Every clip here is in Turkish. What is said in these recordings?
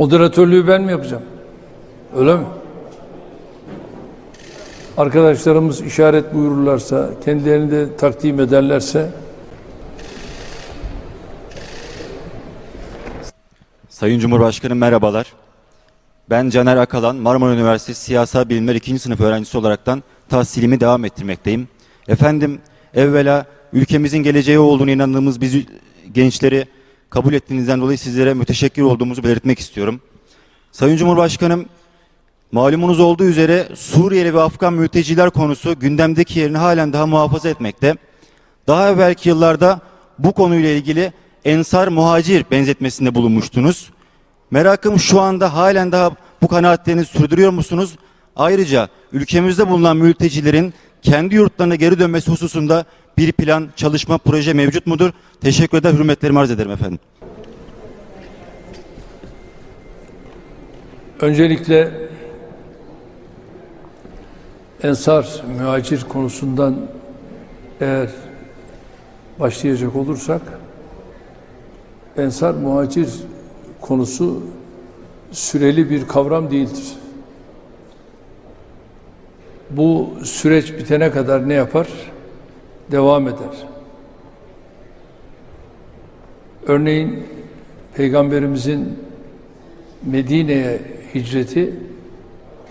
Moderatörlüğü ben mi yapacağım? Öyle mi? Arkadaşlarımız işaret buyururlarsa, kendilerini de takdim ederlerse Sayın Cumhurbaşkanım merhabalar. Ben Caner Akalan, Marmara Üniversitesi Siyasal Bilimler 2. sınıf öğrencisi olaraktan tahsilimi devam ettirmekteyim. Efendim, evvela ülkemizin geleceği olduğunu inandığımız biz gençleri kabul ettiğinizden dolayı sizlere müteşekkir olduğumuzu belirtmek istiyorum. Sayın Cumhurbaşkanım, malumunuz olduğu üzere Suriyeli ve Afgan mülteciler konusu gündemdeki yerini halen daha muhafaza etmekte. Daha evvelki yıllarda bu konuyla ilgili ensar muhacir benzetmesinde bulunmuştunuz. Merakım şu anda halen daha bu kanaatlerinizi sürdürüyor musunuz? Ayrıca ülkemizde bulunan mültecilerin kendi yurtlarına geri dönmesi hususunda bir plan, çalışma, proje mevcut mudur? Teşekkür eder, hürmetlerimi arz ederim efendim. öncelikle ensar mühacir konusundan eğer başlayacak olursak ensar muhacir konusu süreli bir kavram değildir. Bu süreç bitene kadar ne yapar? Devam eder. Örneğin Peygamberimizin Medine'ye hicreti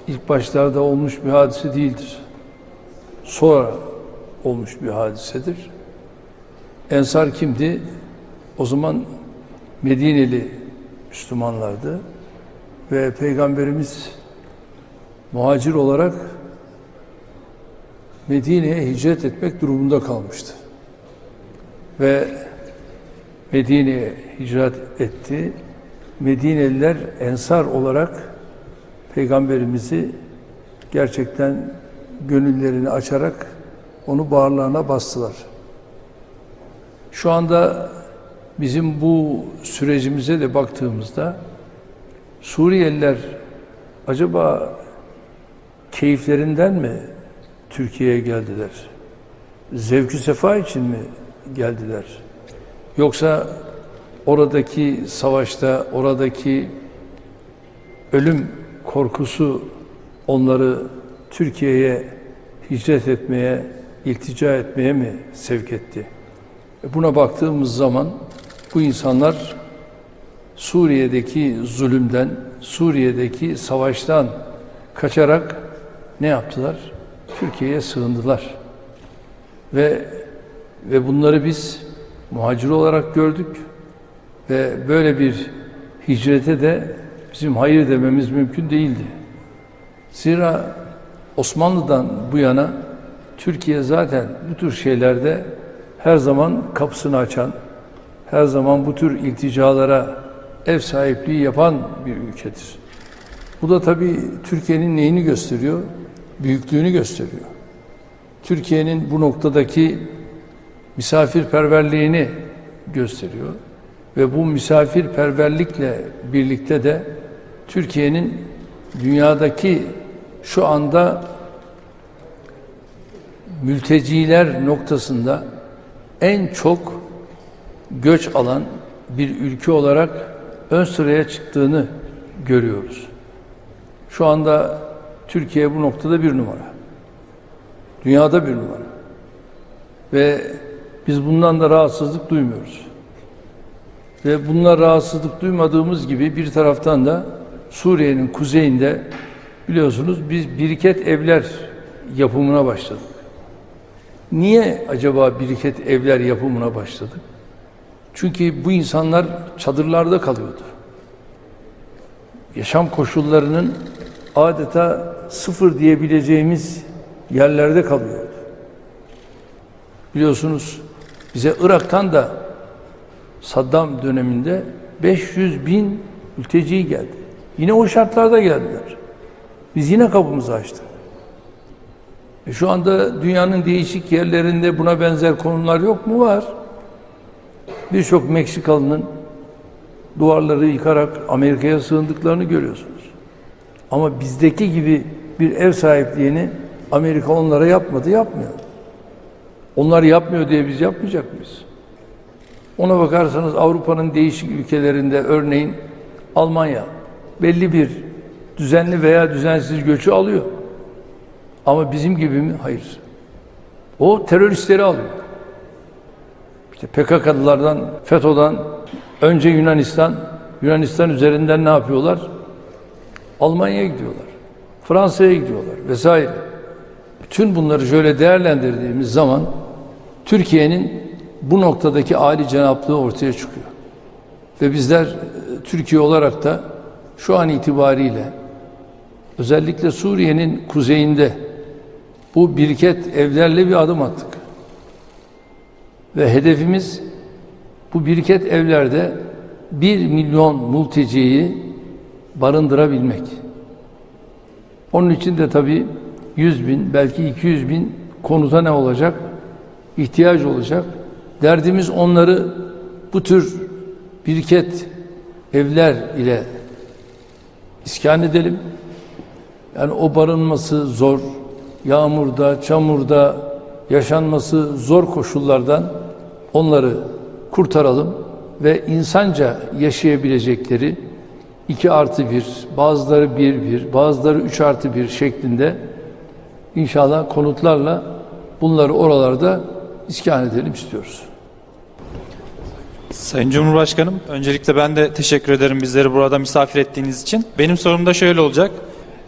ilk başlarda olmuş bir hadise değildir. Sonra olmuş bir hadisedir. Ensar kimdi? O zaman Medineli Müslümanlardı ve Peygamberimiz muhacir olarak Medine'ye hicret etmek durumunda kalmıştı. Ve Medine'ye hicret etti. Medineliler ensar olarak Peygamberimizi gerçekten gönüllerini açarak onu bağırlarına bastılar. Şu anda bizim bu sürecimize de baktığımızda Suriyeliler acaba keyiflerinden mi Türkiye'ye geldiler? Zevkü sefa için mi geldiler? Yoksa oradaki savaşta, oradaki ölüm korkusu onları Türkiye'ye hicret etmeye, iltica etmeye mi sevk etti? E Buna baktığımız zaman bu insanlar Suriye'deki zulümden, Suriye'deki savaştan kaçarak ne yaptılar? Türkiye'ye sığındılar. Ve ve bunları biz muhacir olarak gördük ve böyle bir hicrete de bizim hayır dememiz mümkün değildi. Zira Osmanlı'dan bu yana Türkiye zaten bu tür şeylerde her zaman kapısını açan, her zaman bu tür ilticalara ev sahipliği yapan bir ülkedir. Bu da tabii Türkiye'nin neyini gösteriyor? Büyüklüğünü gösteriyor. Türkiye'nin bu noktadaki misafirperverliğini gösteriyor. Ve bu misafirperverlikle birlikte de Türkiye'nin dünyadaki şu anda mülteciler noktasında en çok göç alan bir ülke olarak ön sıraya çıktığını görüyoruz. Şu anda Türkiye bu noktada bir numara. Dünyada bir numara. Ve biz bundan da rahatsızlık duymuyoruz. Ve bunlar rahatsızlık duymadığımız gibi bir taraftan da Suriye'nin kuzeyinde biliyorsunuz biz biriket evler yapımına başladık. Niye acaba biriket evler yapımına başladık? Çünkü bu insanlar çadırlarda kalıyordu. Yaşam koşullarının adeta sıfır diyebileceğimiz yerlerde kalıyordu. Biliyorsunuz bize Irak'tan da Saddam döneminde 500 bin mülteci geldi. Yine o şartlarda geldiler. Biz yine kapımızı açtık. E şu anda dünyanın değişik yerlerinde buna benzer konular yok mu? Var. Birçok Meksikalı'nın duvarları yıkarak Amerika'ya sığındıklarını görüyorsunuz. Ama bizdeki gibi bir ev sahipliğini Amerika onlara yapmadı, yapmıyor. Onlar yapmıyor diye biz yapmayacak mıyız? Ona bakarsanız Avrupa'nın değişik ülkelerinde örneğin Almanya belli bir düzenli veya düzensiz göçü alıyor. Ama bizim gibi mi? Hayır. O teröristleri alıyor. İşte PKK'lılardan, FETÖ'den önce Yunanistan, Yunanistan üzerinden ne yapıyorlar? Almanya'ya gidiyorlar. Fransa'ya gidiyorlar vesaire. Bütün bunları şöyle değerlendirdiğimiz zaman Türkiye'nin bu noktadaki âli cenaplığı ortaya çıkıyor. Ve bizler e, Türkiye olarak da şu an itibariyle özellikle Suriye'nin kuzeyinde bu biriket evlerle bir adım attık. Ve hedefimiz bu biriket evlerde bir milyon mülteciyi barındırabilmek. Onun için de tabii 100 bin belki 200 bin konuta ne olacak? İhtiyaç olacak. Derdimiz onları bu tür biriket evler ile iskan edelim. Yani o barınması zor, yağmurda, çamurda yaşanması zor koşullardan onları kurtaralım ve insanca yaşayabilecekleri 2 artı 1, bazıları 1 1, bazıları 3 artı 1 şeklinde inşallah konutlarla bunları oralarda iskan edelim istiyoruz. Sayın Cumhurbaşkanım, öncelikle ben de teşekkür ederim bizleri burada misafir ettiğiniz için. Benim sorum da şöyle olacak.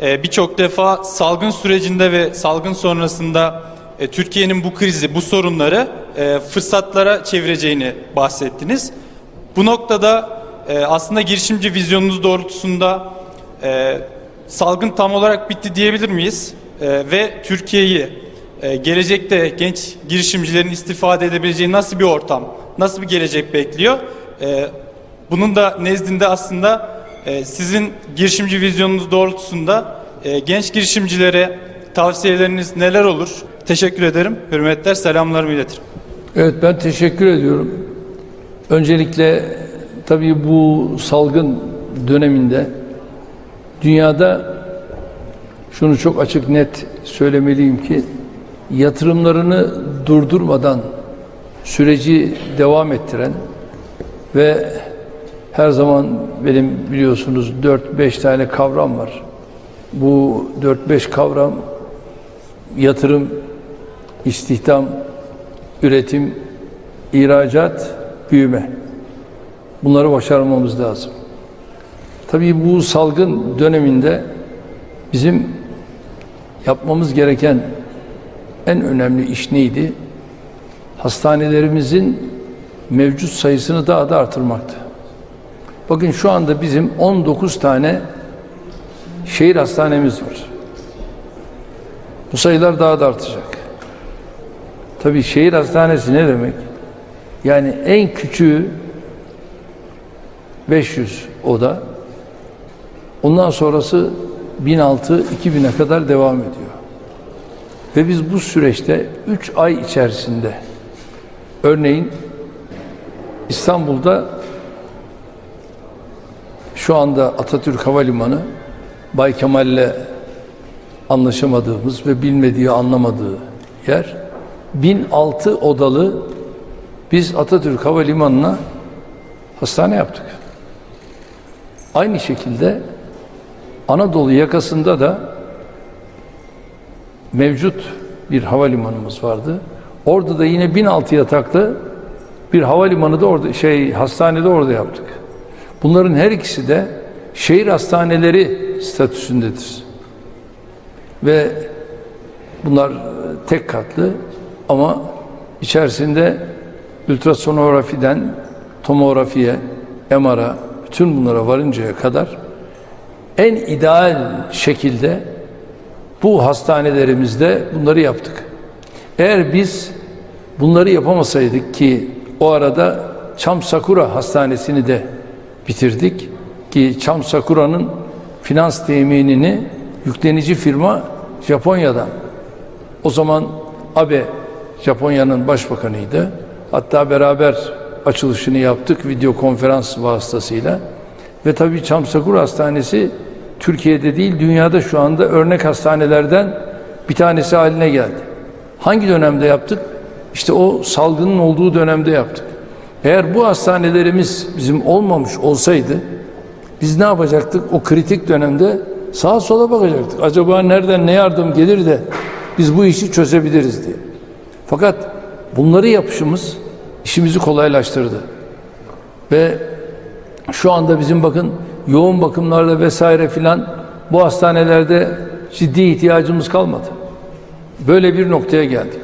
Ee, Birçok defa salgın sürecinde ve salgın sonrasında e, Türkiye'nin bu krizi, bu sorunları e, fırsatlara çevireceğini bahsettiniz. Bu noktada e, aslında girişimci vizyonunuz doğrultusunda e, salgın tam olarak bitti diyebilir miyiz? E, ve Türkiye'yi e, gelecekte genç girişimcilerin istifade edebileceği nasıl bir ortam, nasıl bir gelecek bekliyor? E, bunun da nezdinde aslında e, sizin girişimci vizyonunuz doğrultusunda e, genç girişimcilere tavsiyeleriniz neler olur? Teşekkür ederim. Hürmetler, selamlarımı iletirim. Evet ben teşekkür ediyorum. Öncelikle tabii bu salgın döneminde dünyada şunu çok açık net söylemeliyim ki yatırımlarını durdurmadan süreci devam ettiren ve her zaman benim biliyorsunuz 4-5 tane kavram var. Bu 4-5 kavram yatırım, istihdam, üretim, ihracat, büyüme. Bunları başarmamız lazım. Tabii bu salgın döneminde bizim yapmamız gereken en önemli iş neydi? Hastanelerimizin mevcut sayısını daha da artırmaktı. Bakın şu anda bizim 19 tane şehir hastanemiz var. Bu sayılar daha da artacak. Tabii şehir hastanesi ne demek? Yani en küçüğü 500 oda. Ondan sonrası 1006 2000'e kadar devam ediyor. Ve biz bu süreçte 3 ay içerisinde örneğin İstanbul'da şu anda Atatürk Havalimanı Bay Kemal'le anlaşamadığımız ve bilmediği anlamadığı yer 1006 odalı biz Atatürk Havalimanı'na hastane yaptık. Aynı şekilde Anadolu yakasında da mevcut bir havalimanımız vardı. Orada da yine 1006 yataklı bir havalimanı da orada şey hastanede orada yaptık. Bunların her ikisi de şehir hastaneleri statüsündedir. Ve bunlar tek katlı ama içerisinde ultrasonografiden tomografiye, MR'a bütün bunlara varıncaya kadar en ideal şekilde bu hastanelerimizde bunları yaptık. Eğer biz bunları yapamasaydık ki o arada Çam Sakura Hastanesi'ni de bitirdik ki Çam Sakura'nın finans teminini yüklenici firma Japonya'dan. O zaman Abe Japonya'nın başbakanıydı. Hatta beraber açılışını yaptık video konferans vasıtasıyla. Ve tabii Çam Sakura Hastanesi Türkiye'de değil dünyada şu anda örnek hastanelerden bir tanesi haline geldi. Hangi dönemde yaptık? İşte o salgının olduğu dönemde yaptık. Eğer bu hastanelerimiz bizim olmamış olsaydı Biz ne yapacaktık? O kritik dönemde sağa sola bakacaktık. Acaba nereden ne yardım gelir de biz bu işi çözebiliriz diye. Fakat bunları yapışımız işimizi kolaylaştırdı. Ve şu anda bizim bakın yoğun bakımlarda vesaire filan bu hastanelerde ciddi ihtiyacımız kalmadı. Böyle bir noktaya geldik.